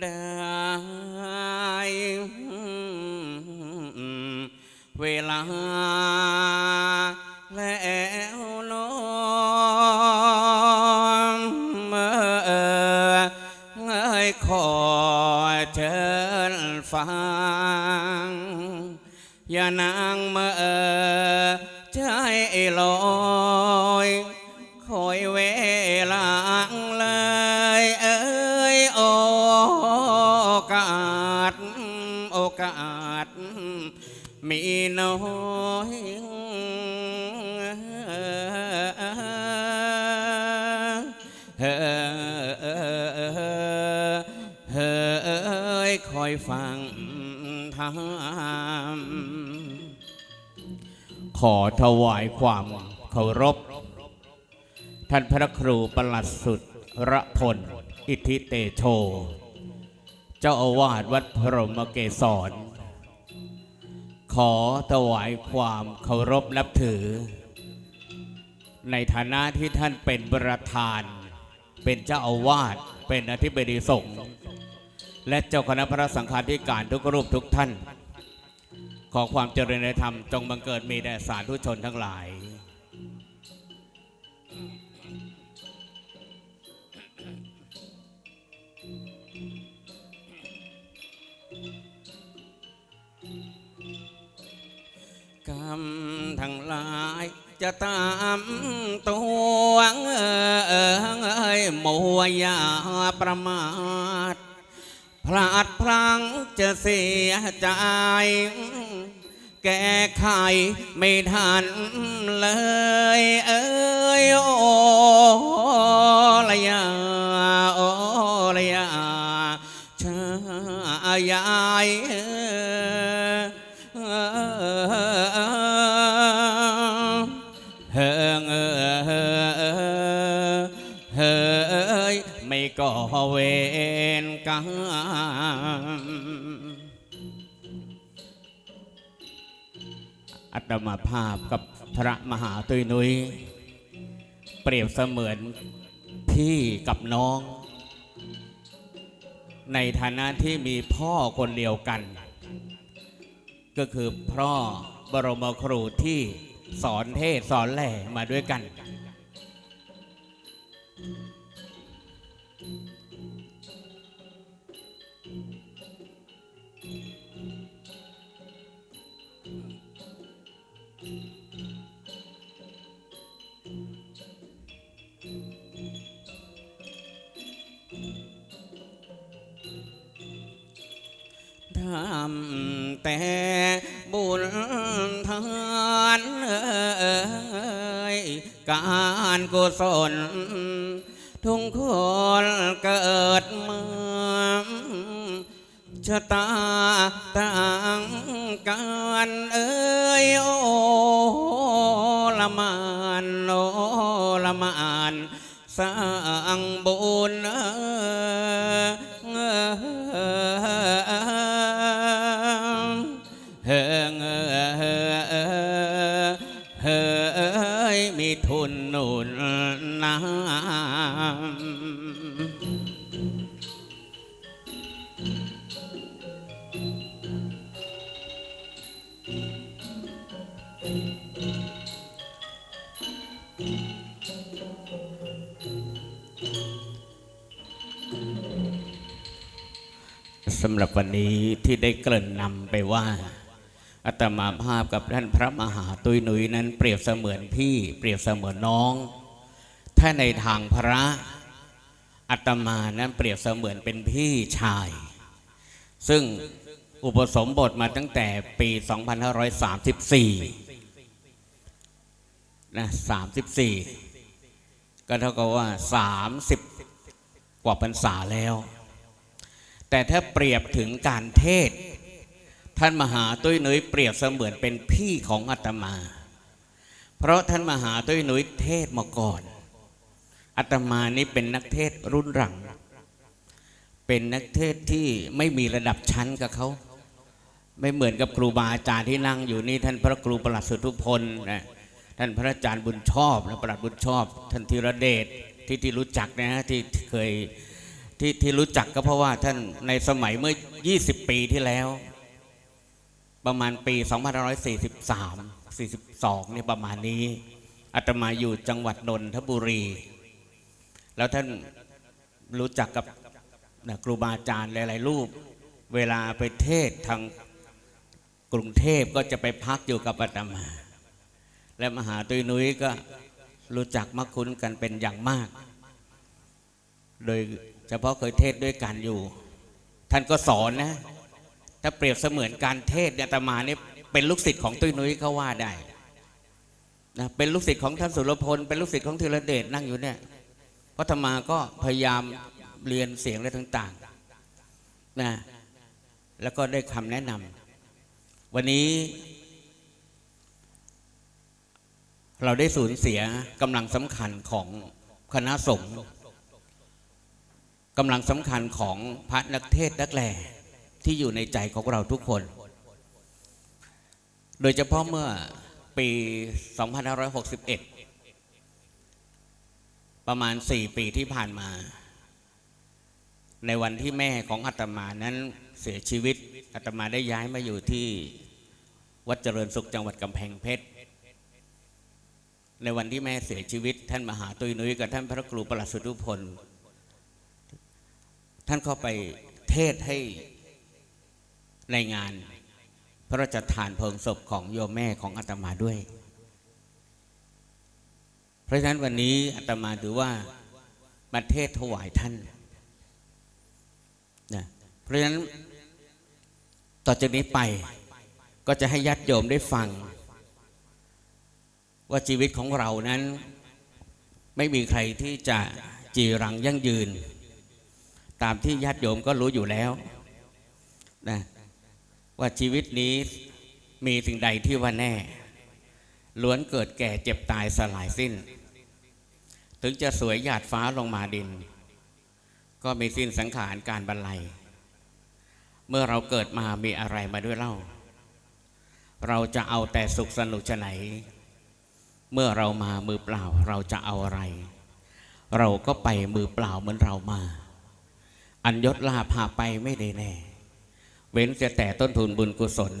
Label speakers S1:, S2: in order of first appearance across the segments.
S1: ได้เวลาแล้วเน้อ อถวายความเคารพ ท่านพระครูประหลัดสุดระพล อิทธิเตโช เจ้าอาวาสวัดพรหมเกศร ขอถวายความเคารพนับถือ ในฐานะที่ท่านเป็นประธาน เป็นเจ้าอาวาสเป็นอธิบดีสงฆ์และเจ้าคณะพระสังฆาธิการทุกรูปทุกท่าน ขอความเจริญในธรรมจงบังเกิดมีแด่สาธุชนทั้งหลาย กรรมทั้งหลายจะตามตัวเอ้ยมัวยาประมาท พลาดพลั้งจะเสียใจแก้ไขไม่ทันเลยเอ้ยโอ อัตมาภาพกับพระมหาตุยนุย เปรียบเสมือนพี่กับน้อง ในฐานะที่มีพ่อคนเดียวกัน ก็คือพ่อบรมครูที่สอนเทศสอนแหล่มาด้วยกันำแต่บุญทานเอ่ยการกุศลทุกคนเกิดมาชะตาต่างกันเอ้ยโอละมานโอละมานสร้างบุญเเำหรับวันนี้ที่ได้เกริ่นนำไปว่าอาตมาภาพกับท่านพระมหาตุยหนุยนั้นเปรียบเสมือนพี่เปรียบเสมือนน้อง ถ้าในทางพระอาตมานั้นเปรียบเสมือนเป็นพี่ชาย ซึ่งอุปสมบทมาตั้งแต่ปี 2534นะ34 ก็เท่ากับว่า 30 กว่าพรรษาแล้ว แต่ถ้าเปรียบถึงการเทศ ท่านมหาตุ้ยนุยเปรียบเสมือนเป็นพี่ของอาตมา เพราะท่านมหาตุ้ยนุยเทศมาก่อนอาตมานี่เป็นนักเทศรุ่นหลัง เป็นนักเทศที่ไม่มีระดับชั้นกับเขา ไม่เหมือนกับครูบาอาจารย์ที่นั่งอยู่นี่ท่านพระครูประหลัดสุทุพลนะท่านพระอาจารย์บุญชอบนะประหลัดบุญชอบ ท่านธีรเดชที่ที่รู้จักนะที่เคย ที่ที่รู้จักก็เพราะว่าท่านในสมัยเมื่อ 20 ปีที่แล้ว ประมาณปี 2543 42เนี่ยประมาณนี้อาตมาอยู่จังหวัดนนทบุรี แล้วท่านรู้จักกับนะครูบาอาจารย์หลาย ๆ รูป เวลาไปเทศทางกรุงเทพก็จะไปพักอยู่กับอาตมา และมหาตุยนุ้ยก็รู้จักมักคุ้นกันเป็นอย่างมาก โดย เฉพาะเคยเทศด้วยกันอยู่ ท่านก็สอนนะ ถ้าเปรียบเสมือนการเทศเนี่ยอาตมาเนี่ยเป็นลูกศิษย์ของตุ้ยนุ้ยเขาว่าได้นะเป็นลูกศิษย์ของท่านสุรพล เป็นลูกศิษย์ของธีรเดชนั่งอยู่เนี่ยพระอาตมาก็พยายามเรียนเสียงอะไรต่างๆนะแล้วก็ได้คำแนะนำวันนี้ เราได้สูญเสียกำลังสำคัญของคณะสงฆ์ กำลังสำคัญของพระนักเทศน์นักแลที่อยู่ในใจของเราทุกคน โดยเฉพาะเมื่อปี 2561 ประมาณ 4 ปีที่ผ่านมา ในวันที่แม่ของอาตมานั้นเสียชีวิตอาตมาได้ย้ายมาอยู่ที่วัดเจริญสุขจังหวัดกำแพงเพชร ในวันที่แม่เสียชีวิต ท่านมหาตุยนุ้ยกับท่านพระครูประหลัดสุทุพล ท่านเข้าไปเทศให้ในงาน พระราชทานเพลิงศพของโยมแม่ของอาตมาด้วย เพราะฉะนั้นวันนี้อาตมาถือว่ามาเทศถวายท่านนะเพราะฉะนั้นต่อจากนี้ไปก็จะให้ญาติโยมได้ฟัง ว่าชีวิตของเรานั้น ไม่มีใครที่จะจีรังยั่งยืน ตามที่ญาติโยมก็รู้อยู่แล้วนะว่าชีวิตนี้มีสิ่งใดที่ว่าแน่ ล้วนเกิดแก่เจ็บตายสลายสิ้น ถึงจะสวยหยาดฟ้าลงมาดิน ก็มีสิ้นสังขารการบรรลัย เมื่อเราเกิดมามีอะไรมาด้วยเล่า เราจะเอาแต่สุขสนุกชะไหน เมื่อเรามามือเปล่าเราจะเอาอะไร เราก็ไปมือเปล่าเหมือนเรามา อันยศลาพาไปไม่ได้แน่ เว้นแต่แต่ต้นทุนบุญกุศล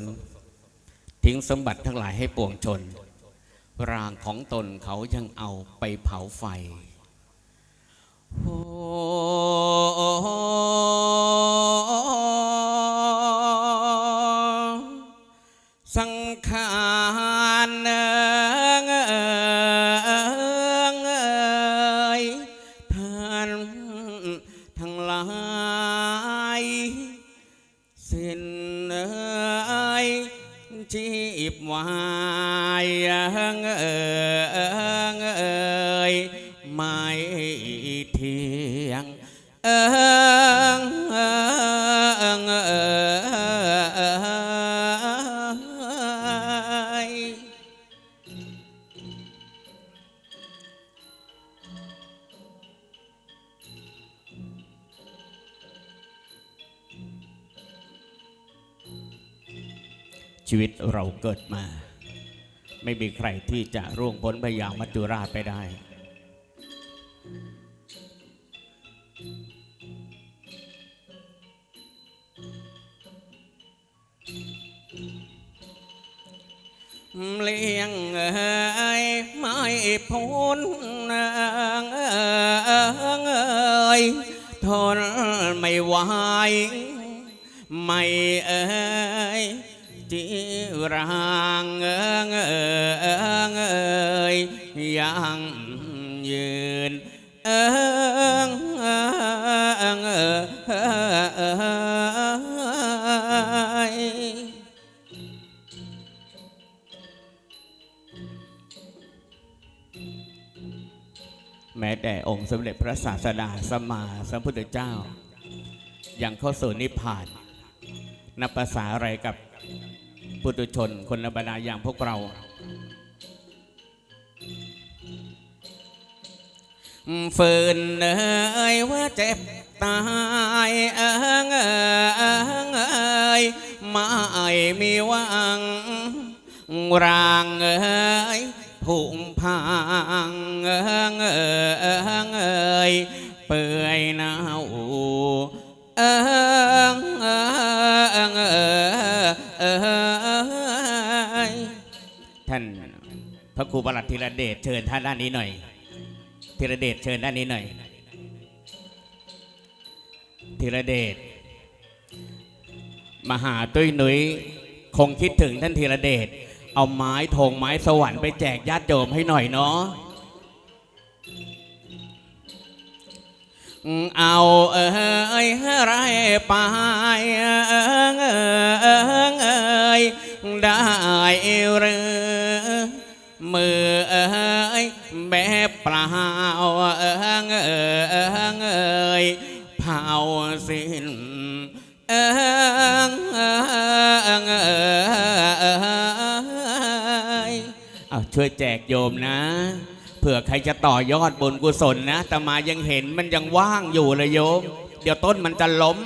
S1: ทิ้งสมบัติทั้งหลายให้ปวงชน ร่างของตนเขายังเอาไปเผาไฟโอ้สังขารเอิ เราเกิดมา ไม่มีใครที่จะร่วงพ้นไปอย่างมัจจุราชไปได้เลี้ยงเอ้ยไม่พ้นเอ้ยทนไม่ไหวไม่เอ้ยจี รางเอ้ยยังยืนเองเองเอยแม้แต่องค์สมเด็จพระศาสดาสมมาสัมพุทธเจ้ายังเข้าสู่นิพพานนับภาษาอะไรกับ ปุถุชนคนธรรมดาอย่างพวกเรา ฝืนเอ่ยว่าเจ็บตายเอิงเอยเอยไม่มีวังร่างเอ้ยผุพังเอิงเอยเอยเปื่อยเน่า ระครูประหลัดธีรเดชเชิญท่านด้านนี้หน่อยธีรเดชเชิญด้านนี้หน่อยธีรเดชมาหาตุ้ยหนุยคงคิดถึงท่านธีรเดชเอาไม้ธงไม้สวรรค์ไปแจกญาติโยมให้หน่อยเนาะเอาเอ้ยไรไปเอ้ย แบบเปล่าเอ้ยเผาสิ้นเอ้ยเอาช่วยแจกโยมนะ เผื่อใครจะต่อยอดบุญกุศลนะแต่มายังเห็นมันยังว่างอยู่เลยโยม เดี๋ยวต้นมันจะล้ม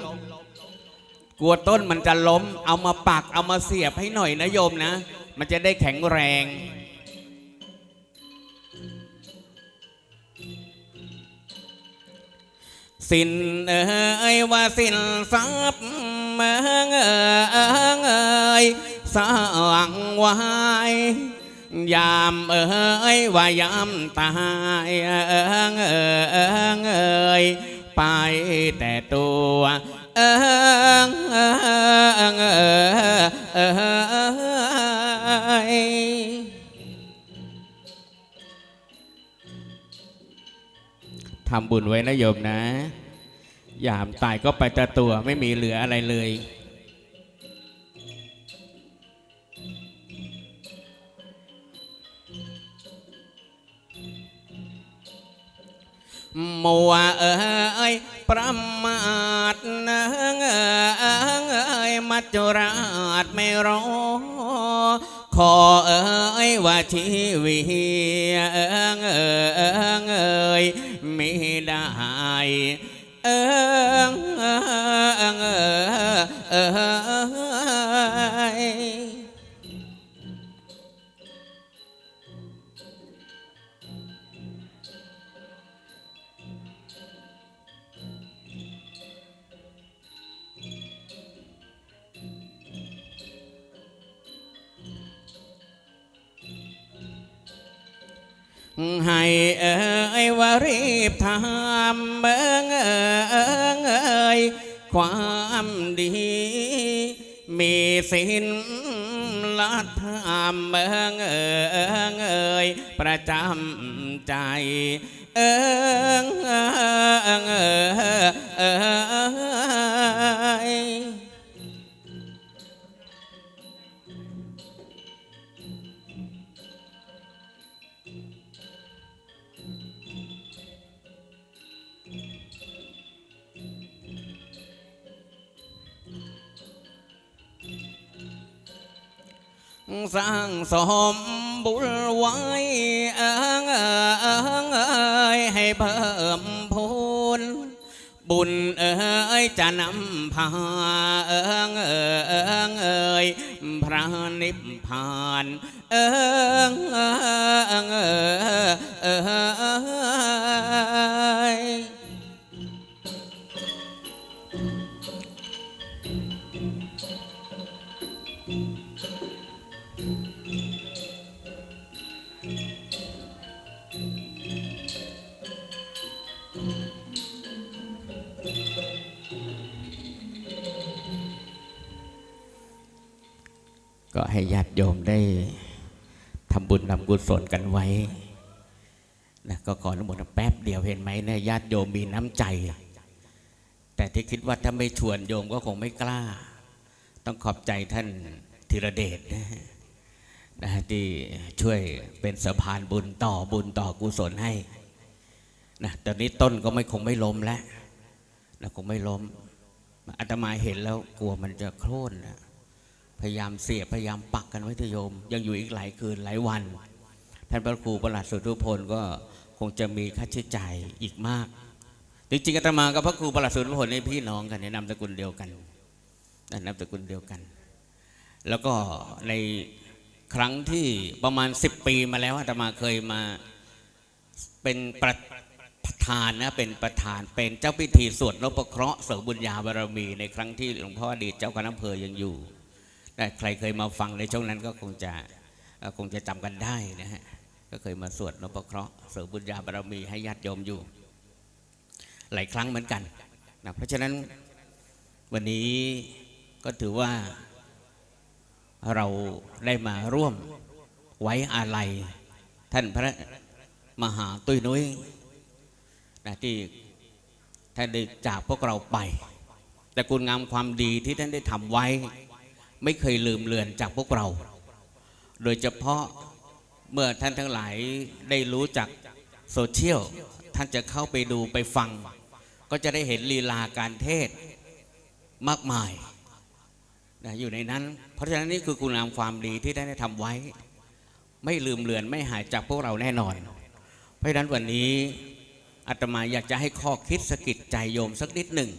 S1: กลัวต้นมันจะล้ม เอามาปักเอามาเสียบให้หน่อยนะโยมนะ มันจะได้แข็งแรง สินเอ้ยว่าสินทรัพย์เมืองเอ้ยสร้างไว้ยามเอ้ยว่ายามตายเองเองเอยไปแต่ตัวเองเองเอยทำบุญไว้นะโยมนะ ยามตายก็ไปแต่ตัวไม่มีเหลืออะไรเลย มัวเอ้ยประมาทนะเอ้ยมัจจุราชไม่รอขอเอ้ยว่าชีวิตเอ้ยไม่ได้ ให้เอ่ยว่ารีบทำ เบิงเอ่ยความดี มีสินลัดธรรมเบิงเอ่ยประจำใจ เอิง สร้างสมบุญไว้เอิงเอยให้เพิ่มพูนบุญเอ๋ยจะนำพาเอิงเอยพระนิพพานเอิงเก็ให้ญาติโยมได้ทำบุญทำกุศลกันไว้นะก็ขออนุโมทนาแป๊บเดียวเห็นไหมเนี่ยญาติโยมมีน้ำใจ แต่ที่คิดว่าถ้าไม่ชวนโยมก็คงไม่กล้า ต้องขอบใจท่านธีรเดชนะฮะนะที่ช่วยเป็นสะพานบุญต่อบุญต่อกุศลให้นะตอนนี้ต้นก็ไม่คงไม่ล้มแล้วนะคงไม่ล้มอาตมาเห็นแล้วกลัวมันจะโค่นนะ พยายามเสียบพยายามปักกันไว้เถอะโยม ยังอยู่อีกหลายคืนหลายวัน ท่านพระครูประหลัดสุทุพลก็คงจะมีค่าใช้จ่ายอีกมาก จริงๆอาตมากับพระครูประหลัดสุทุพลนี่พี่น้องกันในนามสกุลเดียวกันนามสกุลเดียวกัน แล้วก็ในครั้งที่ประมาณ 10 ปีมาแล้วอาตมาเคยมาเป็นประประธานนะเป็นประธานเป็นเจ้าพิธีสวดนพเคราะห์เสริมบุญญาบารมี ในครั้งที่หลวงพ่ออดีตเจ้าคณะอำเภอยังอยู่ ใครเคยมาฟังในช่วงนั้นก็คงจะคงจะจำกันได้นะฮะก็เคยมาสวดนพเคราะห์เสริมบุญญาบารมีให้ญาติโยมอยู่ หลายครั้งเหมือนกันนะเพราะฉะนั้นวันนี้ก็ถือว่าเราได้มาร่วมไว้อาลัยท่านพระมหาตุ้ยนุ้ยนะที่ท่านได้จากพวกเราไป แต่คุณงามความดีที่ท่านได้ทำไว้ ไม่เคยลืมเลือนจากพวกเรา โดยเฉพาะเมื่อท่านทั้งหลายได้รู้จักโซเชียลท่านจะเข้าไปดูไปฟัง ก็จะได้เห็นลีลาการเทศมากมายนะอยู่ในนั้น เพราะฉะนั้นนี่คือคุณงามความดีที่ท่านได้ทำไว้ ไม่ลืมเลือนไม่หายจากพวกเราแน่นอน เพราะฉะนั้นวันนี้อาตมาอยากจะให้ข้อคิดสะกิดใจโยมสักนิดหนึ่ง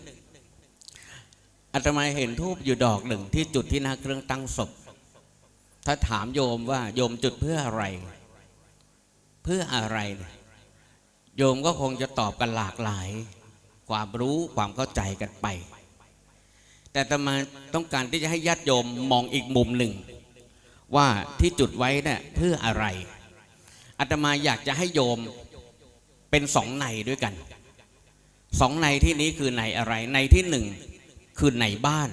S1: อาตมาเห็นทูบอยู่ดอกหนึ่งที่จุดที่หน้าเครื่องตั้งศพ ถ้าถามโยมว่าโยมจุดเพื่ออะไร เพื่ออะไรเนี่ยโยมก็คงจะตอบกันหลากหลาย ความรู้ความเข้าใจกันไป แต่อาตมาต้องการที่จะให้ญาติโยมมองอีกมุมหนึ่ง ว่าที่จุดไว้เนี่ยเพื่ออะไรอาตมาอยากจะให้โยมเป็นสองในด้วยกัน สองในที่นี้คือในอะไรในที่หนึ่ง คือในบ้าน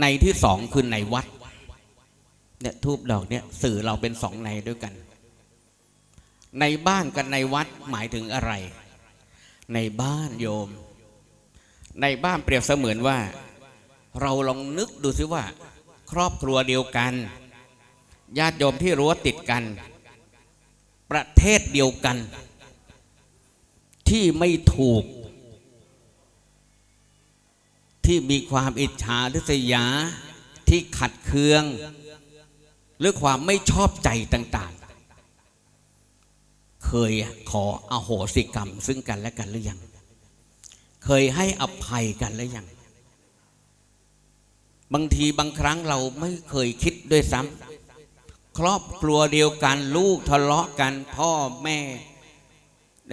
S1: ในที่สองคือในวัดเนี่ยทูบดอกเนี่ยสื่อเราเป็นสองในด้วยกัน ในบ้านกับในวัดหมายถึงอะไร ในบ้านโยม ในบ้านเปรียบเสมือนว่า เราลองนึกดูสิว่า ครอบครัวเดียวกัน ญาติโยมที่รั้วติดกัน ประเทศเดียวกัน ที่ไม่ถูก ที่มีความอิจฉาทิษยาที่ขัดเคือง หรือความไม่ชอบใจต่าง ๆ เคยขออโหสิกรรม ซึ่งกันและกันหรือยัง เคยให้อภัยกันหรือยัง บางทีบางครั้งเราไม่เคยคิดด้วยซ้ำครอบครัวเดียวกันลูกทะเลาะกันพ่อแม่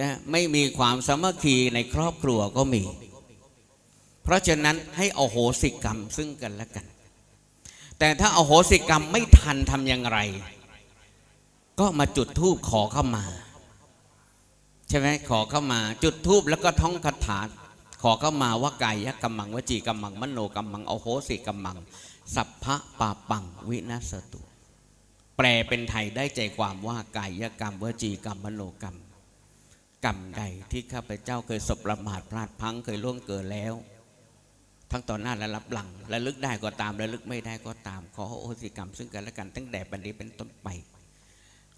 S1: นะไม่มีความสามัคคีในครอบครัวก็มี เพราะฉะนั้นให้อโหสิกรรมซึ่งกันและกัน แต่ถ้าอโหสิกรรมไม่ทันทำอย่างไร ก็มาจุดธูปขอเข้ามา ใช่ไหมขอเข้ามา จุดธูปแล้วก็ท่องคาถาขอเข้ามาว่ากายกรรมังวจีกรรมังมโนกรรมังอโหสิกรรมัง สัพพะปาปังวินาสตุ แปลเป็นไทยได้ใจความว่ากายกรรมวจีกรรมมโนกรรมกรรมใดที่ข้าพเจ้าเคยสบประมาทพลาดพังเคยล่วงเกินแล้ว ทั้งต่อหน้าและรับหลังและลึกได้ก็ตามและลึกไม่ได้ก็ตาม ขอโหสิกรรมซึ่งกันและกันตั้งแต่บัดนี้เป็นต้นไป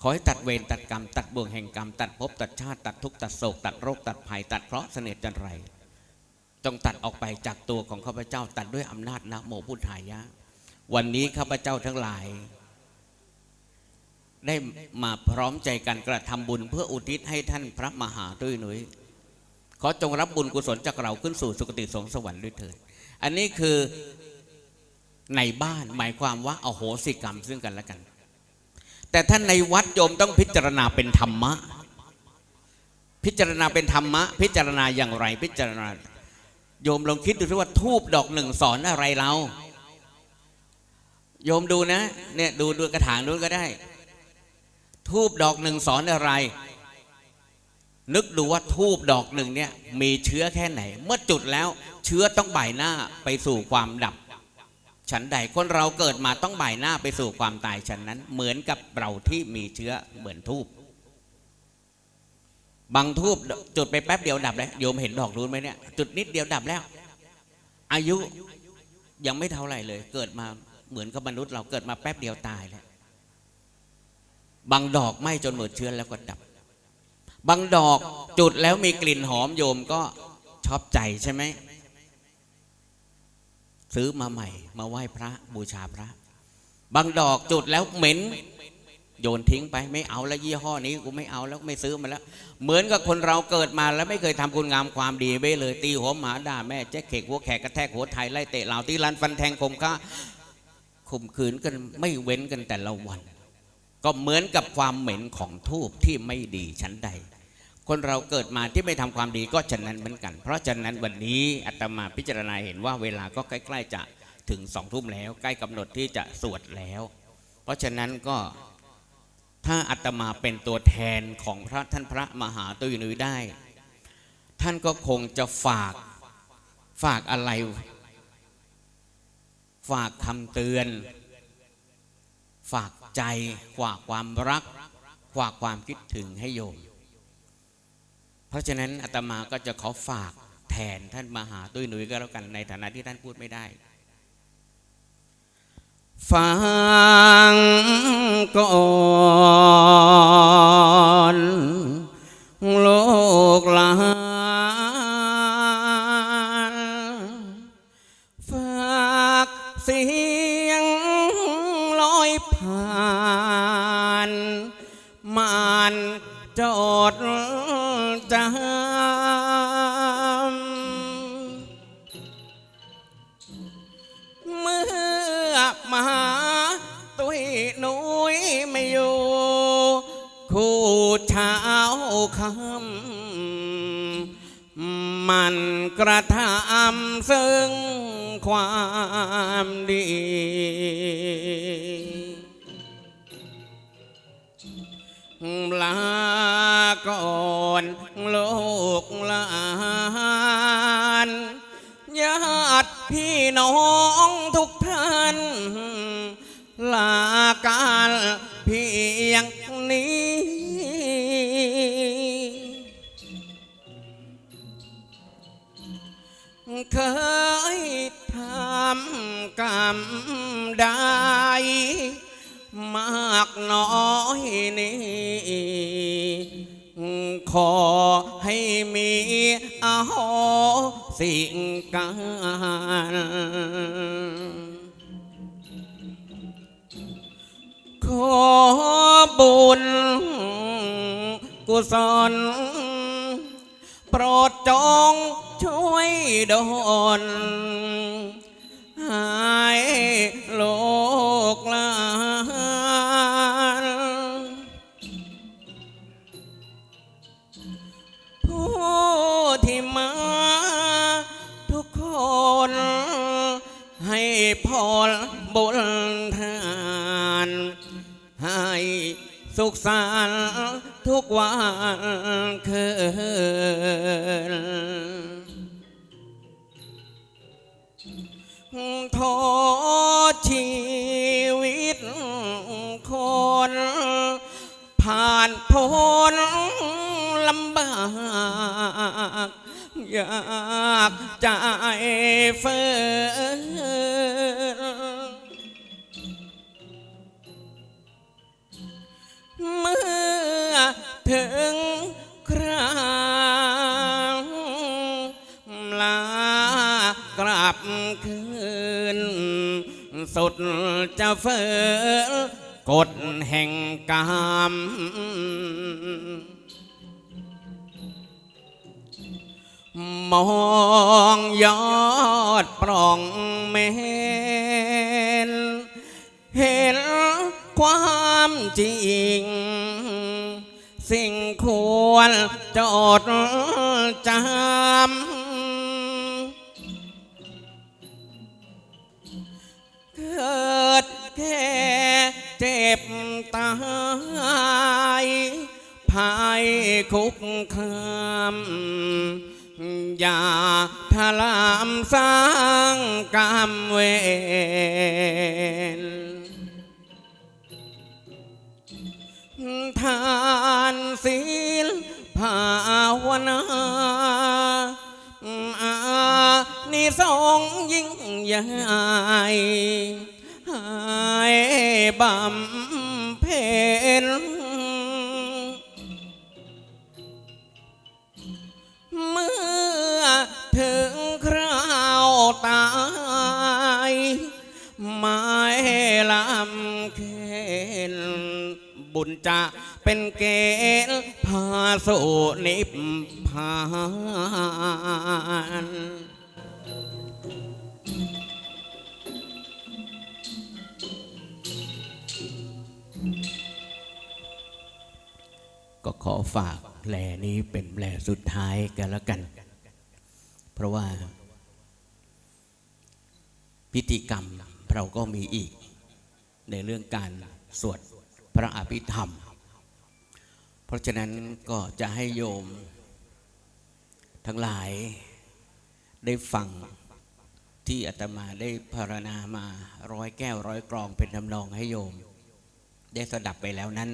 S1: ขอให้ตัดเวรตัดกรรม ตัดบ่วงแห่งกรรม ตัดภพตัดชาติตัดทุกข์ตัดโศก ตัดโรคตัดภัย ตัดเคราะห์เสน่ห์จันไร จงตัดออกไปจากตัวของข้าพเจ้า ตัดด้วยอำนาจนะโมพุทธายะ วันนี้ข้าพเจ้าทั้งหลาย ได้มาพร้อมใจกันกระทำบุญเพื่ออุทิศให้ท่านพระมหาตุ้ยหนุยขอจงรับบุญกุศลจากเราขึ้นสู่สุคติสงสวรรค์ด้วยเถิด อันนี้คือในบ้านหมายความว่าอาโหสิกรรมซึ่งกันและกัน แต่ท่านในวัดโยมต้องพิจารณาเป็นธรรมะ พิจารณาเป็นธรรมะ พิจารณาอย่างไร พิจารณา โยมลองคิดดูสิว่าทูบดอกหนึ่งสอนอะไรเราโยมดูนะเนี่ยดูดูกระถางนู้นก็ได้ ทูบดอกหนึ่งสอนอะไร นึกดูว่าทูบดอกหนึ่งเนี่ยมีเชื้อแค่ไหน เมื่อจุดแล้วเชื้อต้องบ่ายหน้าไปสู่ความดับ ฉันใดคนเราเกิดมาต้องบ่ายหน้าไปสู่ความตายฉันนั้น เหมือนกับเราที่มีเชื้อเหมือนทูบบางทูบจุดไปแป๊บเดียวดับแล้วโยมเห็นดอกรู้ไหมเนี่ยจุดนิดเดียวดับแล้ว อายุยังไม่เท่าไหร่เลย เกิดมาเหมือนกับมนุษย์เราเกิดมาแป๊บเดียวตายแล้วบางดอกไหม้จนหมดเชื้อแล้วก็ดับ บางดอกจุดแล้วมีกลิ่นหอมโยมก็ชอบใจใช่ไหม ซื้อมาใหม่ มาไหว้พระบูชาพระ บางดอกจุดแล้วเหม็น โยนทิ้งไปไม่เอาแล้วยี่ห้อนี้กูไม่เอาแล้วไม่ซื้อมาแล้ว เหมือนกับคนเราเกิดมาแล้วไม่เคยทำคุณงามความดีไว้เลย ตีหัวหมาด่าแม่แจ๊กเขกหัวแขกกระแทกหัวไทยไล่เตะเหล่าตีรันฟันแทงคมฆ่าข่มขืนกันไม่เว้นกันแต่ละวัน ก็เหมือนกับความเหม็นของทูบที่ไม่ดีชั้นใด คนเราเกิดมาที่ไม่ทำความดีก็ฉะนั้นเหมือนกัน เพราะฉะนั้นวันนี้อาตมาพิจารณาเห็นว่าเวลาก็ใกล้ๆจะถึงสองทุ่มแล้ว ใกล้กำหนดที่จะสวดแล้ว เพราะฉะนั้นก็ถ้าอาตมาเป็นตัวแทนของพระท่านพระมหาตุยนุยได้ ท่านก็คงจะฝากฝากอะไร ฝากคำเตือน ฝากใจฝากความรักฝากความคิดถึงให้โยม เพราะฉะนั้นอาตมาก็จะขอฝากแทนท่านมหาตุ้ยหนุ่ยก็แล้วกันในฐานะที่ท่านพูดไม่ได้ ฟังก่อนโล ดเช้าคำมันกระทำซึ่งความดี ลาก่อนลูกหลานญาติพี่น้องทุกท่าน ลาการ เคยทำกรรมใดมากน้อยนี้ขอให้มีอโหสิงกันขอบุญกุศลโปรดจง ช่วยดลให้ลูกลานผู้ที่มาทุกคน ให้พรบุญทานให้สุขสันต์ทุกวันคืน โทษชีวิตคน ผ่านพ้นลำบากอยากใจเฟื่อเมื่อถึง สุดจะเฟือกฎแห่งกรรมมองยอดปล่องเมนเห็นความจริง สิ่งควรจดจำายภายคุกคามอย่าทลามสร้างกรรมเวรทานศีลภาวนาอานิสงยิ่งใหญ่ให้บำ บุญจะเป็นเกณฑ์พาสู่นิพพานก็ขอฝากแหล่นี้เป็นแหล่สุดท้ายกันแล้วกัน เพราะว่า พิธีกรรมเราก็มีอีก ในเรื่องการสวด พระอภิธรรม เพราะฉะนั้นก็จะให้โยม ทั้งหลายได้ฟังที่อาตมาได้พารณามาร้อยแก้วร้อยกรองเป็นทำนองให้โยม ได้สดับไปแล้วนั้น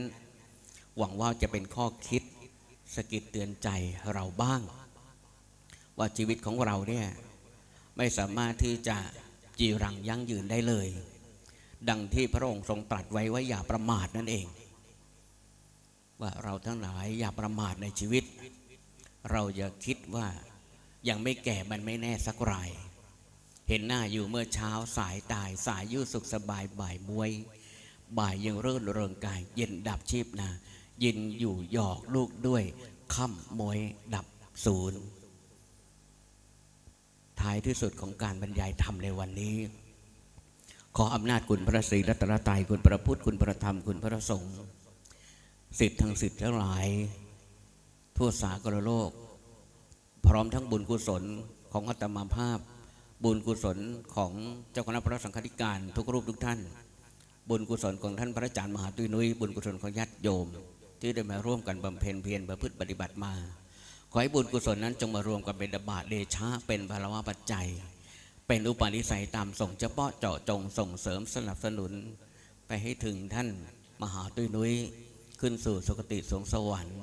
S1: หวังว่าจะเป็นข้อคิดสกิดเตือนใจเราบ้าง ว่าชีวิตของเราเนี่ยไม่สามารถที่จะจีรังยั่งยืนได้เลย ดังที่พระองค์ทรงตรัสไว้ว่าอย่าประมาทนั่นเอง ว่าเราทั้งหลายอย่าประมาทในชีวิต เราอย่าคิดว่ายังไม่แก่มันไม่แน่สักราย เห็นหน้าอยู่เมื่อเช้าสายตายสายยืดสุขสบายบ่ายมวย บ่ายยังเรื่นเริงกาย เย็นดับชีพนายินอยู่หยอกลูกด้วยค่ำมวยดับศูนย์ท้ายที่สุดของการบรรยายธรรมในวันนี้ ขออำนาจคุณพระศรีรัตนตรัยคุณพระพุทธคุณพระธรรมคุณพระสงฆ์สิทธิ์ทั้งสิทธิ์ทั้งหลาย ทั่วสากลโลก พร้อมทั้งบุญกุศลของอัตมาภาพ บุญกุศลของเจ้าคณะพระสังฆาธิการทุกรูปทุกท่าน บุญกุศลของท่านพระอาจารย์มหาตุยนุ้ยบุญกุศลของญาติโยม ที่ได้มาร่วมกันบำเพ็ญเพียรประพฤติปฏิบัติมา ขอให้บุญกุศลนั้นจงมารวมกันเป็นดาบาตเดชะเป็นภารวะปัจจัย เป็นอุปนิสัยตามส่งเฉพาะเจาะจงส่งเสริมสนับสนุน ไปให้ถึงท่านมหาตุยนุ้ยขึ้นสู่สุคติสวงสวรรค์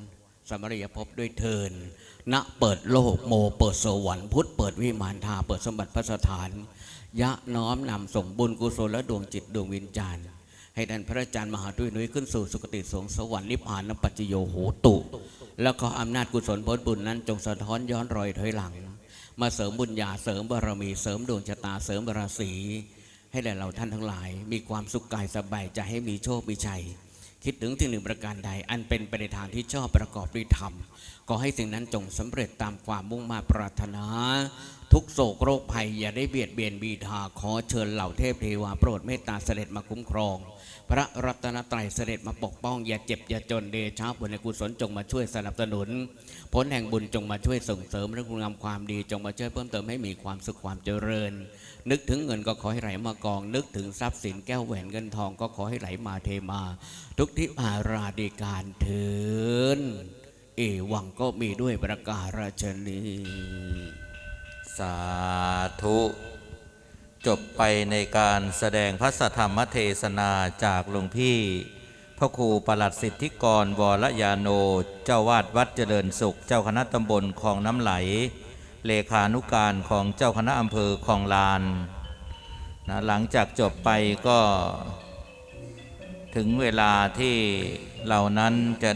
S1: สมริยภพด้วยเทินณเปิดโลกโมเปิดสวรรค์พุทธเปิดวิมานทาเปิดสมบัติพระสถาน ยะน้อมนำส่งบุญกุศลและดวงจิตดวงวิญญาณให้ท่านพระอาจารย์มหาตุยนุ้ยขึ้นสู่สุคติสวงสวรรค์นิพพานปัจจโยโหตุ แล้วก็อำนาจกุศลผลบุญนั้นจงสะท้อนย้อนรอยถอยหลัง มาเสริมบุญญาเสริมบารมีเสริมดวงชะตาเสริมราศีให้แด่เราท่านทั้งหลาย มีความสุขกายสบายใจให้มีโชคมีชัย คิดถึงที่หนึ่งประการใด อันเป็นไปในทางที่ชอบประกอบด้วยธรรม ก็ให้สิ่งนั้นจงสำเร็จตามความมุ่งมา่ปรารถนา ทุกโศกโรคภัยอย่าได้เบียดเบียนบีทาขอเชิญเหล่าเทพเทวาโปรดเมตตาเสด็จมาคุ้มครอง พระรัตนตรัยเสด็จมาปกป้อง อย่าเจ็บอย่าจนเดชาบุญในกุศลจงมาช่วยสนับสนุนผลแห่งบุญจงมาช่วยส่งเสริมเรื่องคุณงามความดีจงมาช่วยเพิ่มเติมให้มีความสุขความเจริญ นึกถึงเงินก็ขอให้ไหลมากอง นึกถึงทรัพย์สินแก้วแหวนเงินทองก็ขอให้ไหลมาเทมา ทุกทิพาราดีการเถินเอวังก็มีด้วยประการฉนี้
S2: สาธุ จบไปในการแสดงพระสธรรมเทศนาจากหลวงพี่ พระครูประหลัดสิทธิกรวรยาโน เจ้าวาดวัดเจริญสุข เจ้าคณะตำบลคลองน้ำไหล เลขานุการของเจ้าคณะอำเภอคลองลานนะหลังจากจบไปก็ถึงเวลาที่เหล่านั้นจะ